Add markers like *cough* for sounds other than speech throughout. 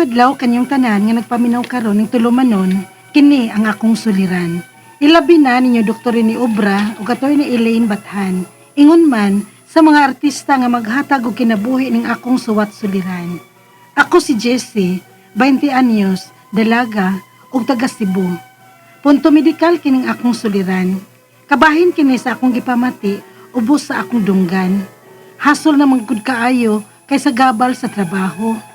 adlaw kanyang tanan nga nagpaminaw karon ning tulumanon, kini ang akong suliran. Ilabi na ninyo Dr. ni Obra o katoy ni Elaine Bathan. Ingon man sa mga artista nga maghatag og kinabuhi ning akong suwat suliran. Ako si Jessie, 20 anyos, dalaga ug taga Cebu. Punto medikal kining akong suliran. Kabahin kini sa akong gipamati ubos sa akong dunggan. Hasol na manggod kaayo kaysa gabal sa trabaho.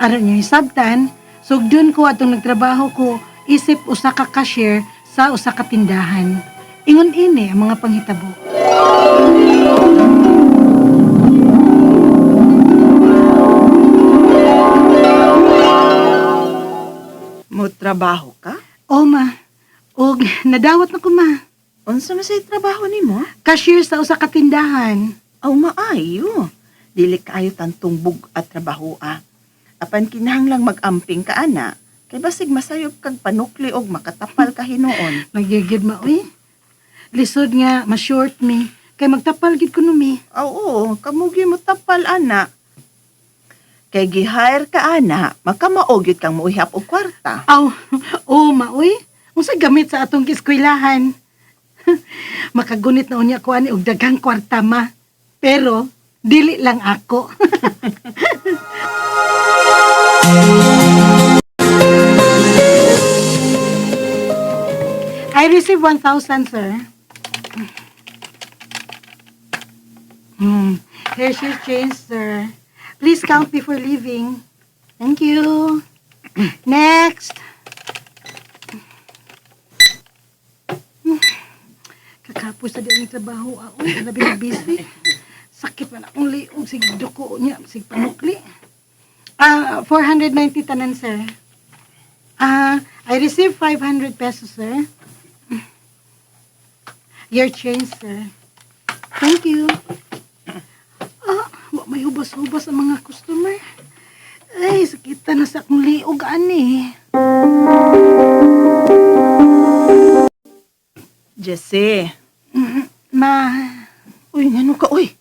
Aron niyo hisabtan, sugdon ko atong nagtrabaho ko isip usa ka cashier sa usa ka tindahan. Ingon ini ang mga panghitabo. Mo trabaho ka? O ma, og nadawat na ko ma. Unsa man say trabaho nimo? Cashier sa usa ka tindahan. Aw maayo. Dili kaayo tantong bug at trabaho ah. Apan kinahanglang mag-amping ka ana. Kay basig masayop kag panukli og makatapal ka hinuon. *laughs* Nagyagid ma uy. Lisod nga ma-short me kay magtapal gid ko no mi. Aw oo, kamugi mo tapal ana. Kay gihire ka ana, makamaogyot kang muihap og kwarta. Aw, *laughs* o ma uy. Unsa gamit sa atong kiskwilahan? *laughs* Makagunit na unya ko ani og daghang kwarta ma. Pero dili lang ako. *laughs* I received 1,000, sir. Hmm. Here's your change, sir. Please count before leaving. Thank you. *clears throat* Next. *sighs* Kakapos sa din trabaho ako. Labi na busy. *laughs* Sakit man akong liog. Sige, duko niya. Sige, panukli. Ah, 490 tanan, sir. Ah, I received 500 pesos, sir. Your change, sir. Thank you. Ah, wa may hubas-hubas ang mga customer. Ay, sakita na sa akong liog, ani. Jesse, Ma, uy ngano ka uy?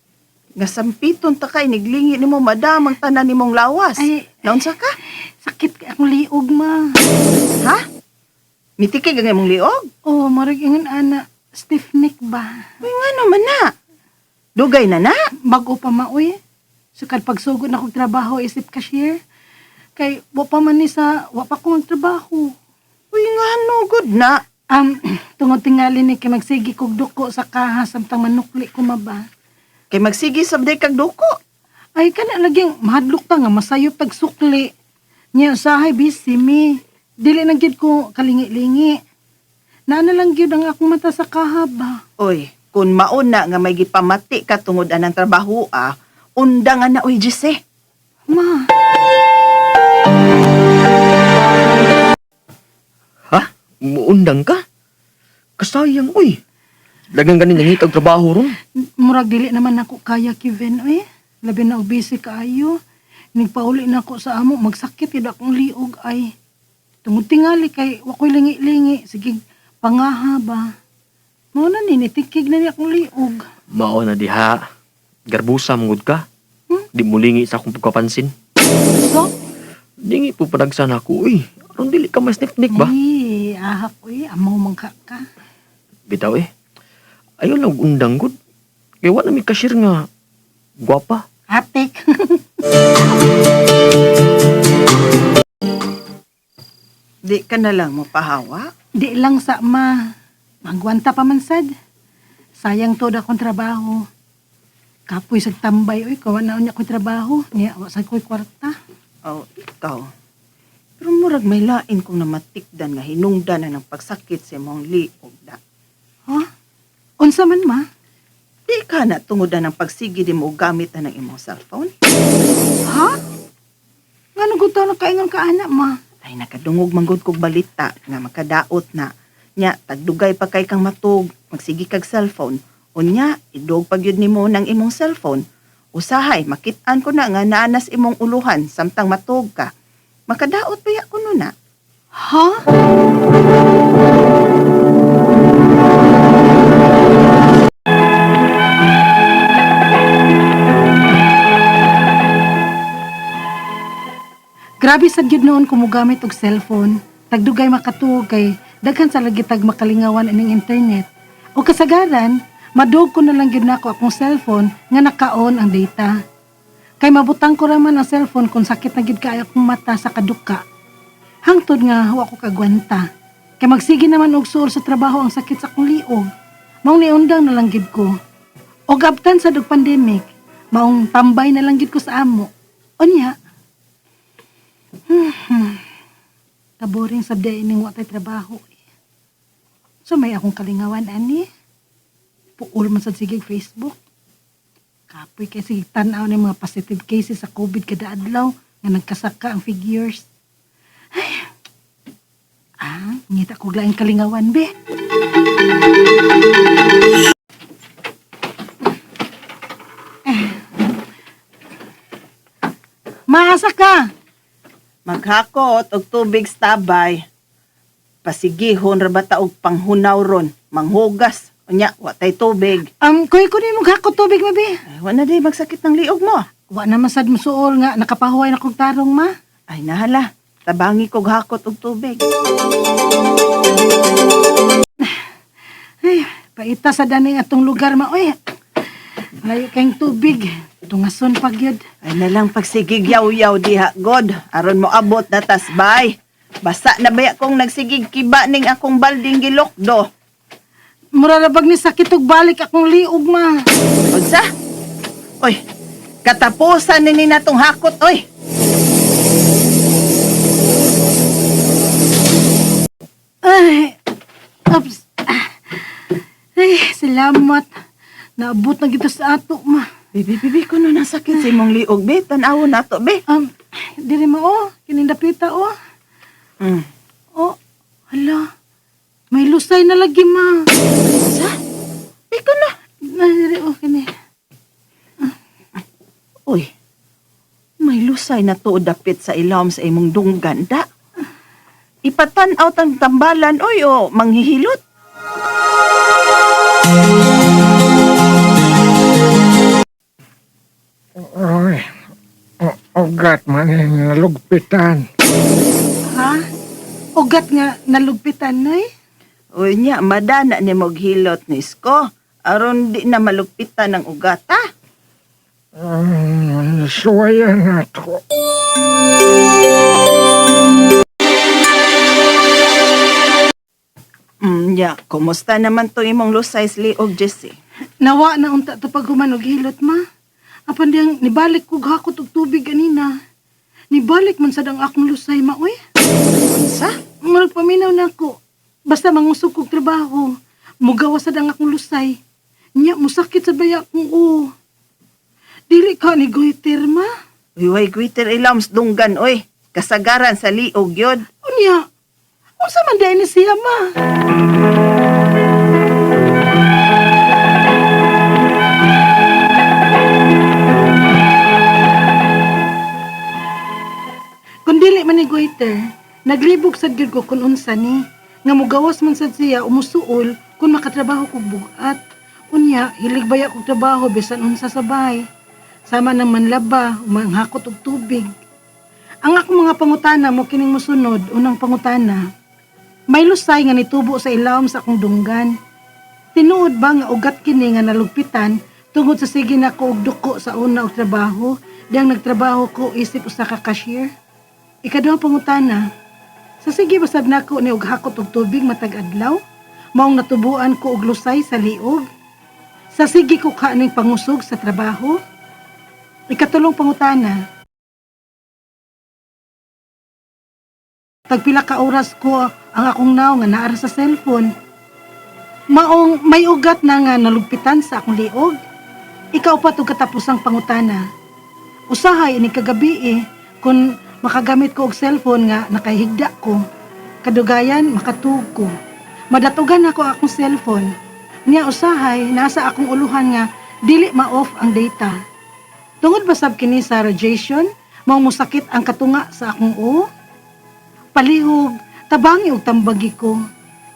Ngasampiton ta kay niglingi nimo madam ang tanan nimong lawas. Naunsa ka? sakit ka akong liog, ma. Ha? Mitikig ang imong liog? Oh, marag ingon ana. Stiff neck ba? Uy, nga naman na. Dugay na na. Bago pa maoy. Sukad pagsugod na kong trabaho isip cashier. Kay wa pa man ni sa wa pa ko trabaho. Uy, nga no, good na. Um, *clears throat* tungod tingali ni kay magsigi kog duko sa kaha samtang manukli ko maba. Kay magsigi sa kag duko. Ay kana laging mahadlok ta nga masayop tag sukli. Nya usahay busy mi. Dili na gyud ko kalingi-lingi. Naana lang gyud ang akong mata sa kaha ba. Uy, kung mauna nga may gipamati ka tungod anang trabaho ah, undang na uy, Jesse. Ma, Ha? Muundang ka? Kasayang, uy. Dagang ganin nangit ang trabaho ron. murag dili naman ako kaya Kevin eh. Labi na busy kaayo. Nigpauli na ako sa amo magsakit yun akong liog ay. Tungod tingali kay wakoy lingi-lingi sige pangaha ba. Mo na ni nitikig na ni akong liog. Mao na diha. Garbusa mangud ka. Di mo lingi sa akong pagkapansin. So, Dingi po panagsan ako, uy. Aron dili ka mas niknik ba? Ay, ahak uy, amaw mangka ka. Bitaw eh. Ayaw lang undang gud. Kaya wala may cashier nga. Gwapa. Atik. *laughs* Di ka na lang mo pahawa. Di lang sa ma. Magwanta pa man sad. Sayang to akong trabaho. Kapoy sa tambay, oy, kawan na unya ko trabaho. Niya, wasag ko'y kwarta. Oh, ikaw. Pero murag may lain kong namatikdan nga hinungdan na ng pagsakit sa imong liog da. Ha? Unsa man ma? Di ka na tungod na ng pagsigi di mo gamit na ng imong cellphone. Ha? Nga nagutaw na kaingon ka anak ma. Ay nakadungog manggod kog balita nga makadaot na. Nya, tagdugay pa kay kang matug, magsigi kag cellphone. Unya, idog pagyud nimo ng imong cellphone. Usahay, makit-an ko na nga naanas imong uluhan samtang matug ka. Makadaot pa ya kuno na. Ha? Grabe sa gyud noon kumugamit og cellphone. Tagdugay makatuog kay daghan sa lagi tag makalingawan ining internet. O kasagaran, madug ko na lang gyud nako akong cellphone nga naka-on ang data. Kay mabutang ko raman ang cellphone kung sakit na gyud kaayo akong mata sa kaduka. Hangtod nga wa ko kagwanta. Kay magsige naman og suol sa trabaho ang sakit sa akong liog. Maong niundang na lang gyud ko. Og abtan sa dug pandemic, maong tambay na lang gyud ko sa amo. Unya, Kaboring sa day ning watay trabaho. eh. So may akong kalingawan ani. Puul man sa sige Facebook. Kapoy kay sige tanaw ng mga positive cases sa COVID kada adlaw nga nagkasaka ang figures. Ay. Ah, ngita ko laing kalingawan be. Maasa ka. Maghakot og tubig sa tabay. Pasigihon ra bata og panghunaw ron, manghugas. Unya, wa tay tubig. Um, kuy ko ni mo gakot tubig mabi. Ay, wa na day magsakit ng liog mo. Wa naman sad mo suol nga nakapahuway na kong tarong ma. Ay, nahala. Tabangi kog hakot og tubig. Ay, paita sa daning atong lugar ma. Uy, layo kayong tubig. Tungason pag yun. Ay na lang pagsigig yaw-yaw diha, God. Aron mo abot na tasbay. Basa na baya kong nagsigig kiba ning akong balding gilokdo. Murarabag ni sakit og balik akong liog ma. Unsa? Oy, katapusan ni natong hakot, oy. Ay, ups. Ay, salamat. Naabot na kita sa ato ma. Bibi, bibi ko no sakit sa imong liog, be. Tanaw na to, be. Um, diri mo oh, kinindapita oh. Mm. Oh, hala. May lusay na lagi ma. Sa? Ikaw na. Diri oh, kini. Uy, may lusay na to dapit sa ilawom sa imong dungganda. Ipatan-out ang tambalan, oy, o manghihilot. Ugat man yung nalugpitan. Ha? Ugat nga nalugpitan noy. Uy niya, madana ni hilot ni Isko. Aron di na malugpitan ng ugata. Um, suwayan na to. Mm, ya, kumusta naman to imong lusay sa liog, Jessie? Nawa na unta to pag humanog hilot ma. Apan diyang nibalik ko hakot og tubig ganina. Nibalik man sa dang akong lusay ma oy. Unsa? Murag paminaw na ako. Basta mangusog kog trabaho. Mugawa sa dang akong lusay. Nya musakit sa baya kong o. Dili ka ni goiter ma. Uy, way gwiter ilams dunggan, oy. Kasagaran sa liog yod. Unya. Unsa man ni siya ma? Kung dili man ni Goiter, naglibog sad gyud ko kung unsa ni. Nga mugawas man sad siya umusuol kung makatrabaho kog bugat. Unya, hilig baya kog trabaho bisan unsa sa bahay. Sama ng manlaba, umanghakot og tubig. Ang akong mga pangutana mo kining mosunod, unang pangutana. May lusay nga nitubo sa ilawom sa akong dunggan. Tinuod ba nga ugat kini nga nalugpitan tungod sa sige na ko og duko sa una og trabaho, diyang nagtrabaho ko isip usa ka cashier? Ikaduhang pangutana. Sa sige basab nako ni og hakot og tubig matag adlaw, maong natubuan ko og lusay sa liog. Sa sige ko kaning pangusog sa trabaho. Ikatulong pangutana. Tagpila ka oras ko ang akong naw nga naara sa cellphone. Maong may ugat na nga nalugpitan sa akong liog. Ikaw pa to katapusang pangutana. Usahay ini kagabi eh, kung makagamit ko og cellphone nga nakahigda ko. Kadugayan makatug ko. Madatugan ako akong cellphone. Niya usahay nasa akong uluhan nga dili ma-off ang data. Tungod ba sab kini sa radiation, mao musakit ang katunga sa akong o? Palihog, tabangi og tambagi ko.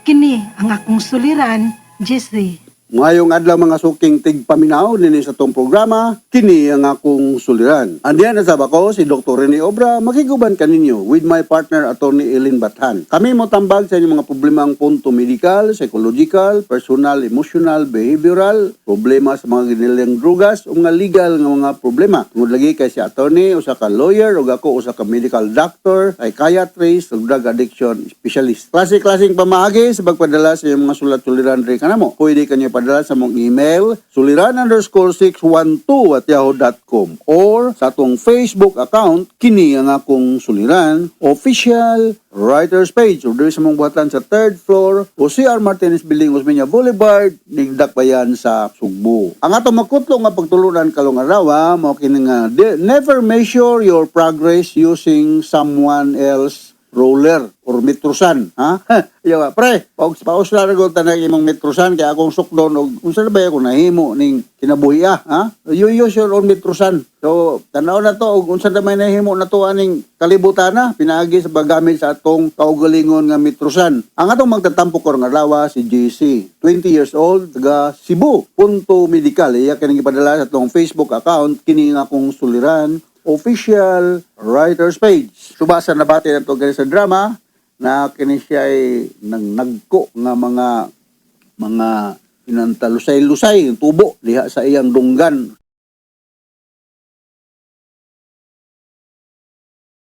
Kini ang akong suliran, Jesse. Mayong adlaw mga suking tigpaminaw nini sa tong programa, kini ang akong suliran. Andiyan na sa bako si Dr. Rene Obra, makiguban kaninyo with my partner Attorney Elin Bathan. Kami mo tambag sa inyong mga problemang punto medical, psychological, personal, emotional, behavioral, problema sa mga ginilang drugas o mga legal nga mga problema. Tungod lagi kay si attorney, usa ka lawyer, ug ako usa ka medical doctor, psychiatrist, ug drug addiction specialist. Klase-klaseng pamaagi sa pagpadala sa inyong mga sulat-suliran rin kanamo. Pwede kanyo padala sa mong email, suliran underscore 612 at yahoo.com or sa atong Facebook account, kini ang akong suliran, official writer's page or sa mong buhatan sa third floor o CR Martinez Building, Osmeña Boulevard, Nigdak Bayan sa Sugbo. Ang atong makutlo nga pagtulunan kalong arawa, mo kini nga never measure your progress using someone else roller or metrosan ha? *laughs* Yawa pre pag paus la ra tanang imong metrosan kay akong sukdon og unsa na ba ako nahimo ning kinabuhi ah, ha? You use your own metrosan. So tanaw na to og unsa na may nahimo na to aning kalibutan na pinaagi sa paggamit sa atong kaugalingon nga metrosan. Ang atong magtatampo karong adlaw si JC 20 years old taga Cebu punto medical. Iya kining ipadala sa atong Facebook account kini nga akong suliran official writer's page. Subasa na bati na to ganun sa drama na kini siya ay nang nagko nga mga mga inantalusay-lusay tubo diha sa iyang dunggan.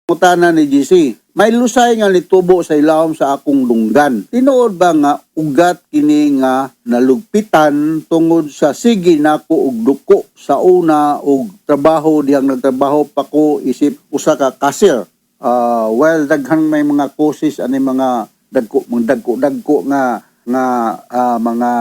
Mutana ni GC, may lusay nga nitubo sa ilawom sa akong dunggan. Tinuod ba nga ugat kini nga nalugpitan tungod sa sige nako og duko sa una og trabaho dihang nagtrabaho pa ko isip usa ka cashier. Ah, well daghan may mga courses ani mga dagko mga dagko dagko nga nga ah, mga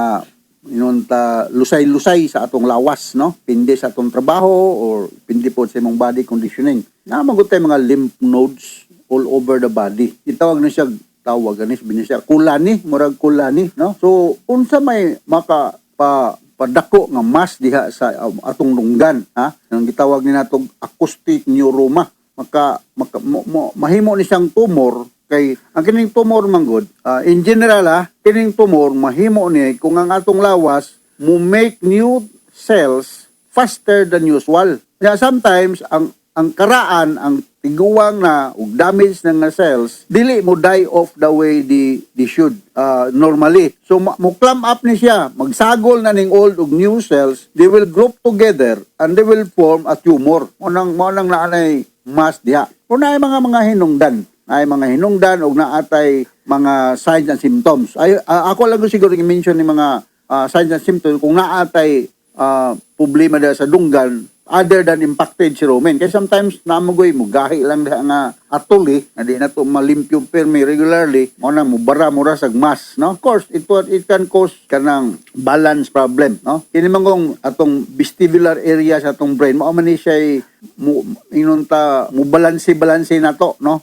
inunta lusay-lusay sa atong lawas no? Pindi sa atong trabaho or pindi po sa imong body conditioning. Na magutay mga lymph nodes all over the body. Itawag na siya tawag ani sabi siya kulani murag kulani no? So unsa may maka pa padako nga mas diha sa um, atong lunggan ha? Ang gitawag ni natong acoustic neuroma. Maka, maka mo, mo- mahimo ni siyang tumor kay ang kining tumor manggod ah, in general ah kining tumor mahimo ni kung ang atong lawas mo make new cells faster than usual. Kaya sometimes ang ang karaan ang tiguwang na ug damage ng nga cells dili mo die off the way di di should ah, normally. So mo clamp up ni siya magsagol na ning old ug new cells they will group together and they will form a tumor. Mo nang mo nang naanay mas diha. Naay mga mga hinungdan ay mga hinungdan o naatay mga signs and symptoms. Ay, ah, ako lang siguro i-mention ni mga ah, signs and symptoms kung naatay ah, problema dahil sa dunggan other than impacted si Roman. Kaya sometimes namugoy mo gahi lang diha nga atuli na di na to malimpyo permi regularly mo nang mubara mo ra sag mas no? Of course it it can cause kanang balance problem no? Kini man kung atong vestibular area sa atong brain mo man ni siya mo inunta mo balanse balanse na to no?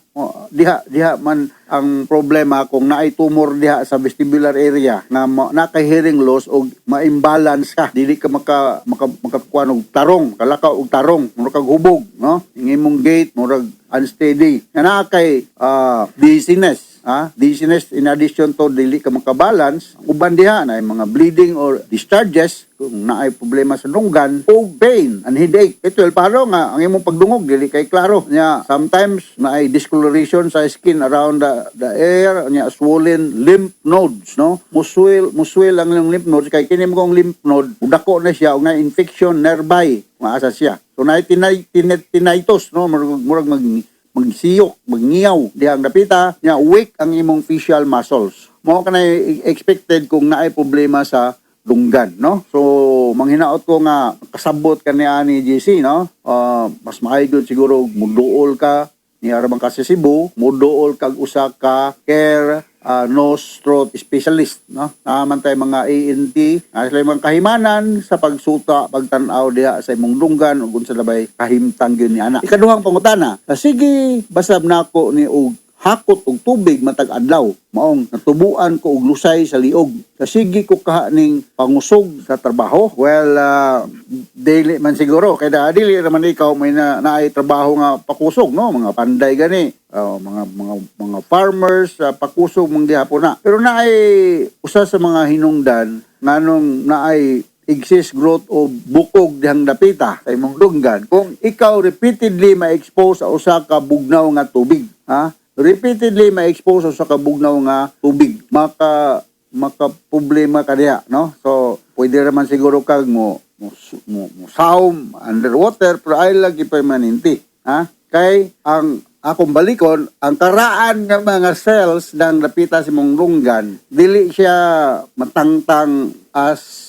Diha diha man ang problema kung naay tumor diha sa vestibular area na ma- nakay hearing loss o ma-imbalance ka dili ka maka maka makakuha og tarong kalakaw og tarong murag hubog no? Ang imong gait murag unsteady na naa kay ah, dizziness ah dizziness in addition to dili ka makabalance ang uban diha na mga bleeding or discharges kung naay problema sa dunggan o pain and headache. Ito el paro nga ang imong pagdungog dili kay klaro. Nya sometimes naay discoloration sa skin around the, the air nya swollen lymph nodes no? Muswil muswil ang inyong lymph nodes kay kini mo lymph node dako na siya og na infection nearby maasa siya. So naay tinay no? Murag murag mag magsiyok, magngiyaw, dihang napita, nya weak ang imong facial muscles. Mo ka na expected kung naay problema sa lunggan, no? So, manghinaot ko nga kasabot ka ni ani GC, no? Ah, mas maayo siguro muduol ka ni Arabang kasi Cebu, muduol kag usa ka care ah, nose throat specialist no? Naman tayo mga ANT na sila mga kahimanan sa pagsuta pagtanaw diha sa imong lunggan ug unsa labay kahimtang gyud ni ana ikaduhang pangutana ah, sige basab nako ni og hakot og tubig matag adlaw. Maong natubuan ko og lusay sa liog. Kasigi ko kaha ning pangusog sa trabaho. Well ah, daily man siguro. Kaya dili naman ikaw may na naay trabaho nga pakusog no? Mga panday gani uh, mga mga mga farmers uh, pakusog mong gihapon na. Pero na ay usa sa mga hinungdan nganong na ay exist growth o bukog dihang dapita sa imong dunggan kung ikaw repeatedly ma-expose sa usa ka bugnaw nga tubig ha? Repeatedly ma-expose sa usa ka bugnaw nga tubig maka maka problema ka diha no? So pwede raman siguro kag mo mo, mo, mo underwater pero ay lagi permanente ha? Kay ang akong balikon ang karaan ng mga cells ng dapita sa imong runggan dili siya matangtang as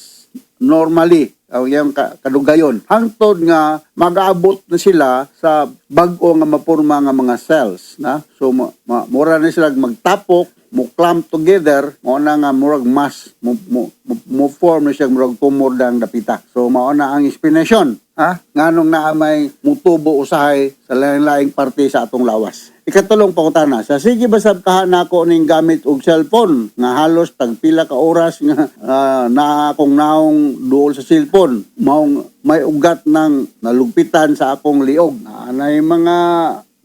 normally iyang ka- kadugayon. Hangtod nga mag-aabot na sila sa bag-o nga mapurma nga mga cells na? So ma, ma, mura na sila magtapok mo clamp together mo na nga murag mass mo, mo, mo, mo form na siya murag tumor dang dapita so mao na ang explanation ha? Nganong naa may mutubo usahay sa lain-laing parte sa atong lawas. Ikatulong pangutana sa sige ba sab kahan nako ning gamit og cellphone. Nga halos tag pila ka oras nga *laughs* ah, na akong naong duol sa cellphone. Maong may ugat ng nalugpitan sa akong liog. Anay mga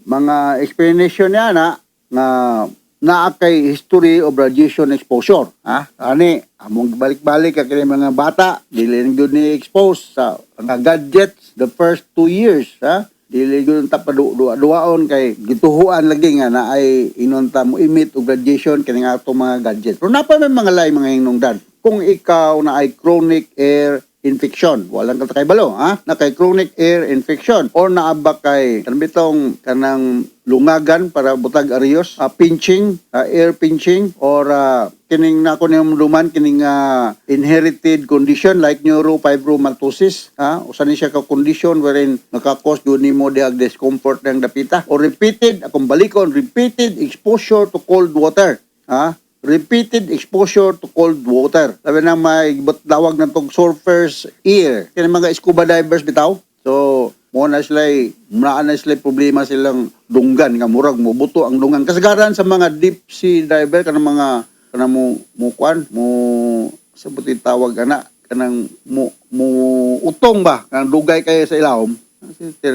mga explanation niya na nga naa kay history of radiation exposure ha? ani among balik-balik ka kini mga bata dili gyud ni expose sa mga gadgets the first two years ha? Dili gyud ta paduaon kay gituhuan lagi nga na ay inunta mo emit og radiation kini nga ato mga gadgets. Pero napa may mga lain mga hinungdan. Kung ikaw na ay chronic air infection. Walang kata kay balo, ha? Na kay chronic air infection. Or naaba kay kanang bitong kanang lungagan para butag arios, ah, pinching, ah, air pinching? Or ah, kining na ko niyong luman kining ah, inherited condition like neurofibromatosis ha? Usa ni siya ka condition wherein nakakos gyud nimo diag discomfort ng dapita? Or repeated akong balikon repeated exposure to cold water ha repeated exposure to cold water. Sabi na may tawag ng tong surfer's ear. Kaya mga scuba divers bitaw. So, mo na sila, muna na sila problema silang dunggan nga murag mo buto ang dunggan. Kasagaran sa mga deep sea diver kanang mga kanang mo mo kwan mo sa tawag ana kanang mo mo utong ba kanang dugay kayo sa ilawom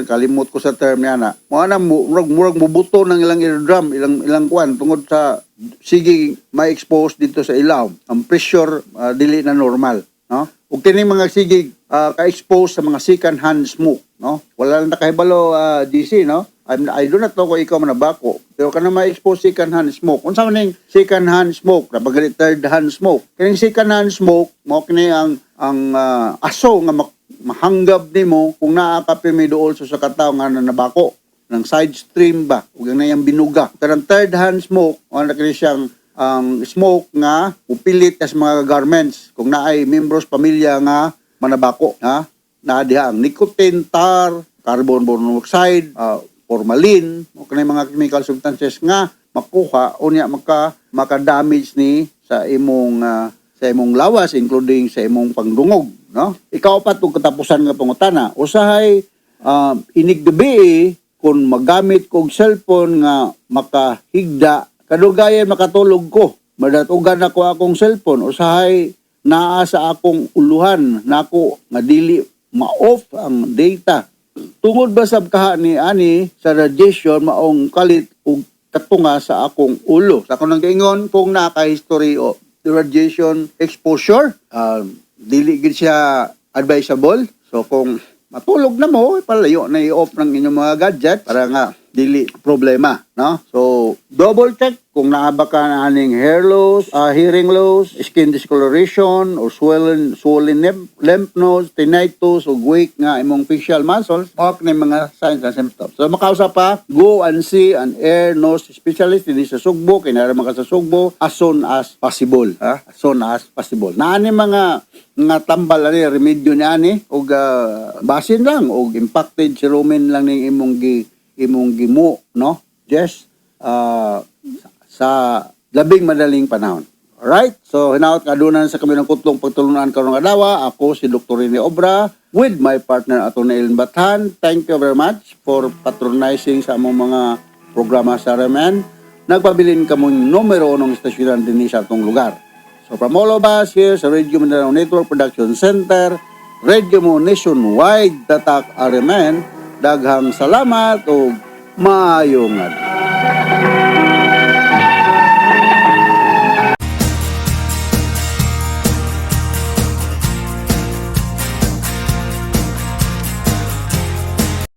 kalimot ko sa term niya na. Mga na, murag, murag mubuto ng ilang eardrum, ilang, ilang kwan, tungod sa, sige, may expose dito sa ilaw. Ang pressure, ah, dili na normal. No? Ug kini mga sige, ah, ka-expose sa mga second hand smoke. No? Wala lang nakahibalo, ah, DC, no? I'm, I do not know kung ikaw man nabako, pero kana ma-expose second hand smoke. Unsa man ning second hand smoke, napagalit third hand smoke. Kining second hand smoke, mo kini ang ang ah, aso nga mahanggab nimo kung naa ka pirmi dool sa kataw nga nanabako ng side stream ba. Ug na yang binuga. Kanang third hand smoke o na kini siyang ang smoke nga upilit as mga garments. Kung naay membros pamilya nga manabako ha? Na diha ang nicotine tar carbon monoxide ah, formalin. O kanay mga chemical substances nga makuha unya maka maka-damage ni sa imong ah, sa imong lawas including sa imong pangdungog no? Ikaw pa tug katapusan nga pangutana. Usahay um, inig gabi kung magamit kog cellphone nga makahigda. Kadugayan makatulog ko. Madatugan ako akong cellphone. Usahay naa sa akong uluhan. Nako nga dili ma-off ang data. Tungod ba sab kaha ni ani sa radiation maong kalit ug katunga sa akong ulo? Sa akong nang giingon kung naka-history o the radiation exposure. Um, dili gid siya advisable. So kung matulog na mo palayo na i-off ng inyong mga gadget para nga dili problema no? So double check kung naaba ka na aning hair loss ah, hearing loss skin discoloration or swollen swollen lymph, nodes tinnitus o weak nga imong facial muscles mao na mga signs and symptoms. So makausap pa go and see an ear nose specialist dinhi sa Sugbo kinara maka sa Sugbo as soon as possible ha? As soon as possible. Naani mga nga tambal ani remedyo ni ani og ah, basin lang og impacted serumen lang ning imong gi imong gimo no? Yes ah, sa labing madaling panahon Alright? So, hinaot kadunan sa kami ng kutlong pagtulunan karong adlaw. Ako si Dr. Rene Obra with my partner Atty. Ellen Bathan. Thank you very much for patronizing sa among mga programa sa Remen. Nagpabilin ka mong numero ng istasyonan din sa atong lugar. So, from all of us here sa Radio Mindanao Network Production Center, Radio mo nationwide tatak Remen. Daghang salamat o maayong adlaw.